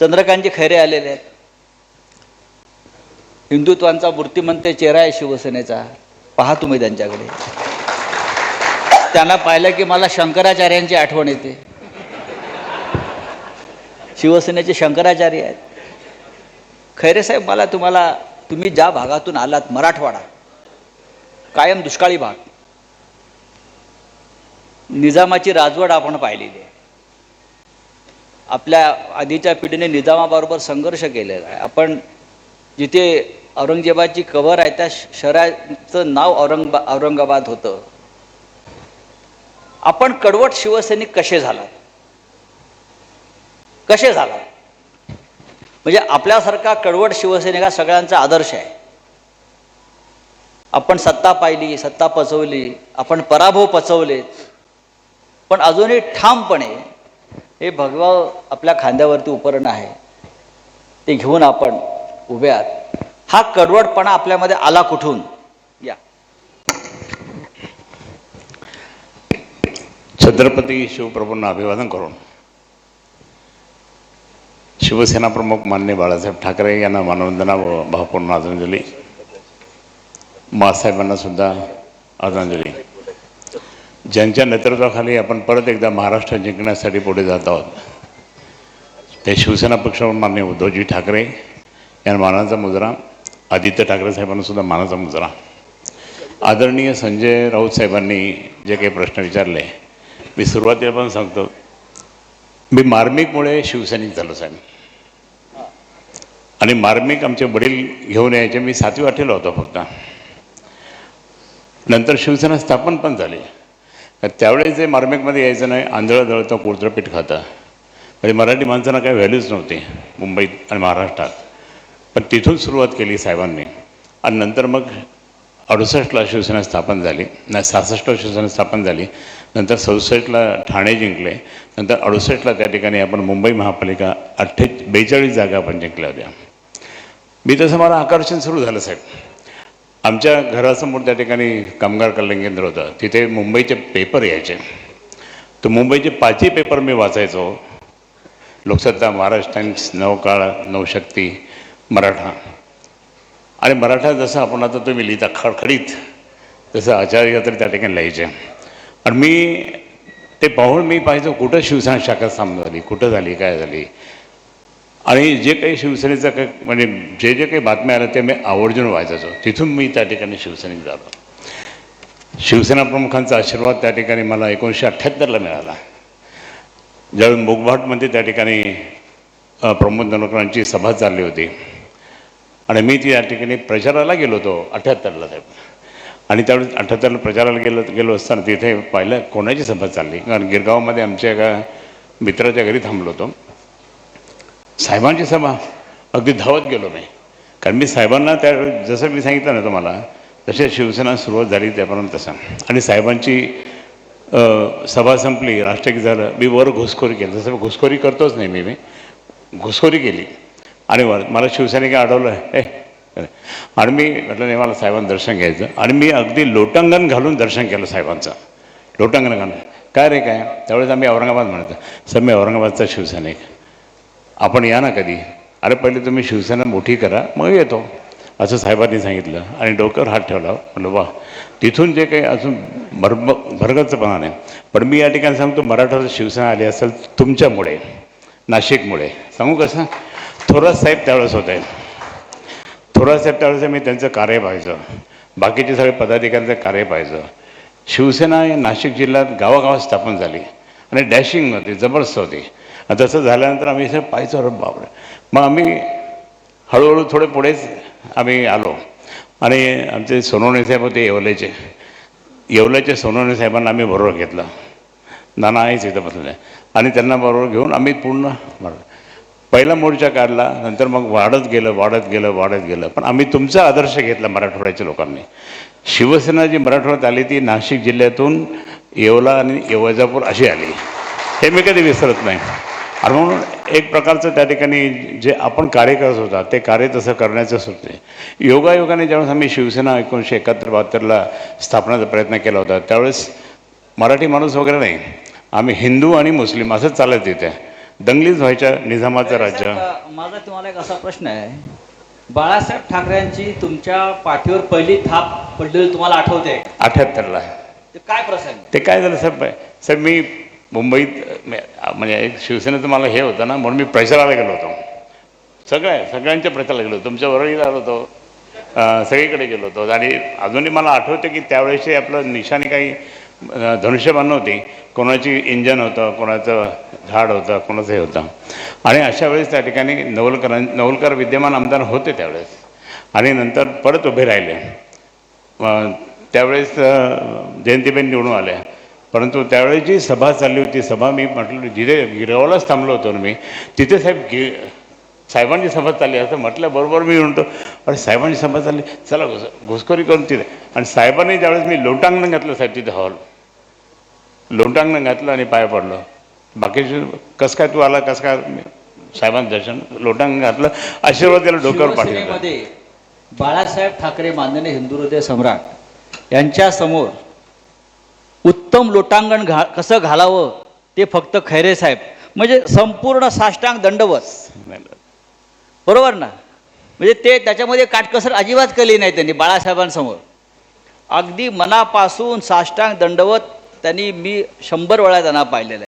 चंद्रकांतजी खैरे आलेले आहेत. हिंदुत्वांचा मूर्तिमंत चेहरा आहे शिवसेनेचा. पहा तुम्ही त्यांच्याकडे. त्यांना पाहिलं की मला शंकराचार्यांची आठवण येते. शिवसेनेचे शंकराचार्य आहेत. खैरे साहेब मला तुम्हाला तुम्ही ज्या भागातून आलात मराठवाडा कायम दुष्काळी भाग निजामाची राजवट आपण पाहिलेली आहे. आपल्या आधीच्या पिढीने निजामाबरोबर संघर्ष केलेला आहे. आपण जिथे औरंगजेबाची कबर आहे त्या श- शहराचं नाव औरंगबा औरंगाबाद होतं. आपण कडवट शिवसैनिक कसे झाला कसे झाला म्हणजे आपल्यासारखा कडवट शिवसैनिक हा सगळ्यांचा आदर्श आहे. आपण सत्ता पाहिली सत्ता पचवली आपण पराभव पचवले पण अजूनही ठामपणे हे भगवा आपल्या खांद्यावरती उपकरण आहे. ते घेऊन आपण उभे आहात. हा कडवटपणा आपल्यामध्ये आला कुठून? या. छत्रपती शिवप्रभूंना अभिवादन करून. शिवसेना प्रमुख मान्य बाळासाहेब ठाकरे यांना मानवंदना व भावपूर्ण आदरांजली. मासाहेबांना सुद्धा आदरांजली. ज्यांच्या नेतृत्वाखाली आपण परत एकदा महाराष्ट्र जिंकण्यासाठी पुढे जात आहोत ते शिवसेना पक्षावर मान्य उद्धवजी ठाकरे यांना मानाचा मुजरा आदित्य ठाकरे साहेबांना सुद्धा मानाचा मुजरा. आदरणीय संजय राऊत साहेबांनी जे काही प्रश्न विचारले मी सुरुवातीला पण सांगतो मी मार्मिकमुळे शिवसैनिक झालो साहेब. आणि मार्मिक आमचे वडील घेऊन यायचे मी सातवी आठवीला होतो फक्त. नंतर शिवसेना स्थापन पण झाली. त्यावेळेस जे मार्मिकमध्ये यायचं नाही आंधळं दळतं कुळतं पीठ खातं. म्हणजे मराठी माणसांना काही व्हॅल्यूच नव्हती मुंबईत आणि महाराष्ट्रात. पण तिथून सुरुवात केली साहेबांनी. आणि नंतर मग अडुसष्टला शिवसेना स्थापन झाली नाही सहासष्टला शिवसेना स्थापन झाली. नंतर सदुसष्टला ठाणे जिंकले. नंतर अडुसष्टला त्या ठिकाणी आपण मुंबई महापालिका अठ्ठे बेचाळीस जागा आपण जिंकल्या होत्या. मी तसं मला आकर्षण सुरू झालं साहेब. आमच्या घरासमोर त्या ठिकाणी कामगार कल्याण केंद्र होतं. तिथे मुंबईचे पेपर यायचे. तर मुंबईचे पाचही पेपर मी वाचायचो. लोकसत्ता महाराष्ट्र टाइम्स नवकाळ नवशक्ती मराठा. आणि मराठा जसं आपण आता तुम्ही लिहिता खडखडीत तसं आचार्य तर त्या ठिकाणी लिहायचे. आणि मी ते पाहून मी पाहायचो कुठं शिवसेना शाखा सामना झाली कुठं झाली काय झाली. आणि जे काही शिवसेनेचं काही म्हणजे जे जे काही बातम्या आल्या ते मी आवर्जून वाचायचो. तिथून मी त्या ठिकाणी शिवसैनिक झालो शिवसेना प्रमुखांचा आशीर्वाद त्या ठिकाणी मला एकोणीसशे अठ्ठ्याहत्तरला मिळाला. ज्यावेळी मुगभाटमध्ये त्या ठिकाणी प्रमोद नवकरांची सभा चालली होती. आणि मी ती या ठिकाणी प्रचाराला गेलो होतो अठ्ठ्याहत्तरला साहेब. आणि त्यावेळेस अठ्ठ्याहत्तरला प्रचाराला गेलो गेलो असताना तिथे पाहिलं कोणाची सभा चालली? कारण गिरगावमध्ये आमच्या एका मित्राच्या घरी थांबलो होतो. साहेबांची सभा. अगदी धावत गेलो मी. कारण मी साहेबांना त्या जसं मी सांगितलं ना तुम्हाला तसे शिवसेना सुरुवात झाली त्यापर्यंत तसं. आणि साहेबांची सभा संपली राष्ट्रगीत झालं. मी वर घुसखोरी केली. जसं घुसखोरी करतोच नाही मी. मी घुसखोरी केली. आणि वर मला शिवसैनिक अडवलं. हे आणि मी म्हटलं नाही मला साहेबांचं दर्शन घ्यायचं. आणि मी अगदी लोटांगण घालून दर्शन केलं साहेबांचं. लोटांगण घालून. काय रे काय? त्यावेळेस आम्ही औरंगाबाद म्हणतो सर मी औरंगाबादचा शिवसैनिक. आपण या ना कधी? अरे पहिले तुम्ही शिवसेना मोठी करा मग येतो. असं साहेबांनी सांगितलं आणि डोक्यावर हात ठेवला. म्हणलं वा तिथून जे काही अजून भरब भरगतपणा नाही पण मी या ठिकाणी सांगतो मराठा शिवसेना आली असेल तुमच्यामुळे नाशिकमुळे. सांगू कसं थोरात साहेब त्यावेळेस होते. थोरात साहेब त्यावेळेस मी त्यांचं कार्य पाहायचं. बाकीचे सगळे पदाधिकाऱ्यांचं कार्य पाहायचं. शिवसेना हे नाशिक जिल्ह्यात गावागावात स्थापन झाली. आणि डॅशिंग होती जबरदस्त होती. आणि तसं झाल्यानंतर आम्ही इथे पाहायचो अरे बापरे. मग आम्ही हळूहळू थोडे पुढेच आम्ही आलो. आणि आमचे सोनवणे साहेब होते येवल्याचे येवल्याचे सोनवणे साहेबांना आम्ही बरोबर घेतलं. नाना आहेच इथं बसले आणि त्यांना बरोबर घेऊन आम्ही पूर्ण मारलं. पहिला मोर्चा काढला नंतर मग वाढत गेलं वाढत गेलं वाढत गेलं. पण आम्ही तुमचा आदर्श घेतला मराठवाड्याच्या लोकांनी. शिवसेना जी मराठवाड्यात आली ती नाशिक जिल्ह्यातून येवला आणि येवजापूर अशी आली. हे मी कधी विसरत नाही. आणि म्हणून एक प्रकारचं त्या ठिकाणी जे आपण कार्य करत होता ते कार्य तसं करण्याचं सुचते योगायोगाने ज्यावेळेस आम्ही शिवसेना एकोणीसशे एकाहत्तर बहात्तरला स्थापनाचा प्रयत्न केला होता त्यावेळेस मराठी माणूस वगैरे नाही. आम्ही हिंदू आणि मुस्लिम असंच चालत तिथे. दंगलीच व्हायच्या निजामाचं राज्य. माझा तुम्हाला एक असा प्रश्न आहे. बाळासाहेब ठाकरेंची तुमच्या पाठीवर पहिली थाप पडलेली तुम्हाला आठवते? अठ्याहत्तरला. काय प्रसंग? ते काय झालं साहेब? साहेब मी मुंबईत म्हणजे एक शिवसेनेचं मला हे होतं ना म्हणून मी प्रचाराला गेलो होतो. सगळ्या सगळ्यांच्या प्रचाराला गेलो होतो. तुमच्याबरोबरही आलो होतो. सगळीकडे गेलो होतो. आणि अजूनही मला आठवतं की त्यावेळेसची आपलं निशाने काही अं, धनुष्यबाण नव्हती. कोणाची इंजन होतं कोणाचं झाड होतं कोणाचं हे होतं. आणि अशा वेळेस त्या ठिकाणी नवलकरां नवलकर विद्यमान आमदार होते त्यावेळेस. आणि नंतर परत उभे राहिले. त्यावेळेस जयंतीबेन निवडून आल्या. परंतु त्यावेळेस जी सभा चालली होती सभा मी म्हटलं जिथे गिरगावलाच थांबलो होतो ना मी. तिथे साहेब गे साहेबांची सभा चालली असं म्हटलं बरोबर मी म्हणतो अरे साहेबांची सभा चालली चला घुस घुसखोरी करून तिथे. आणि साहेबांनी ज्यावेळेस मी लोटांगण घातलं साहेब तिथे हॉल लोटांगण घातलं आणि पाय पडलो. बाकीचे कसं काय तू आला कसं काय साहेबांचं दर्शन लोटांगण घातलं आशीर्वाद त्याला डोक्यावर पाठवलं बाळासाहेब ठाकरे माननीय हिंदू हृदय सम्राट यांच्या समोर उत्तम लोटांगण घा कसं घालावं ते फक्त खैरे साहेब. म्हणजे संपूर्ण साष्टांग दंडवत. बरोबर ना? म्हणजे ते त्याच्यामध्ये काटकसर अजिबात केली नाही त्यांनी बाळासाहेबांसमोर. अगदी मनापासून साष्टांग दंडवत त्यांनी मी शंभर वेळा त्यांना पाहिलेलं आहे.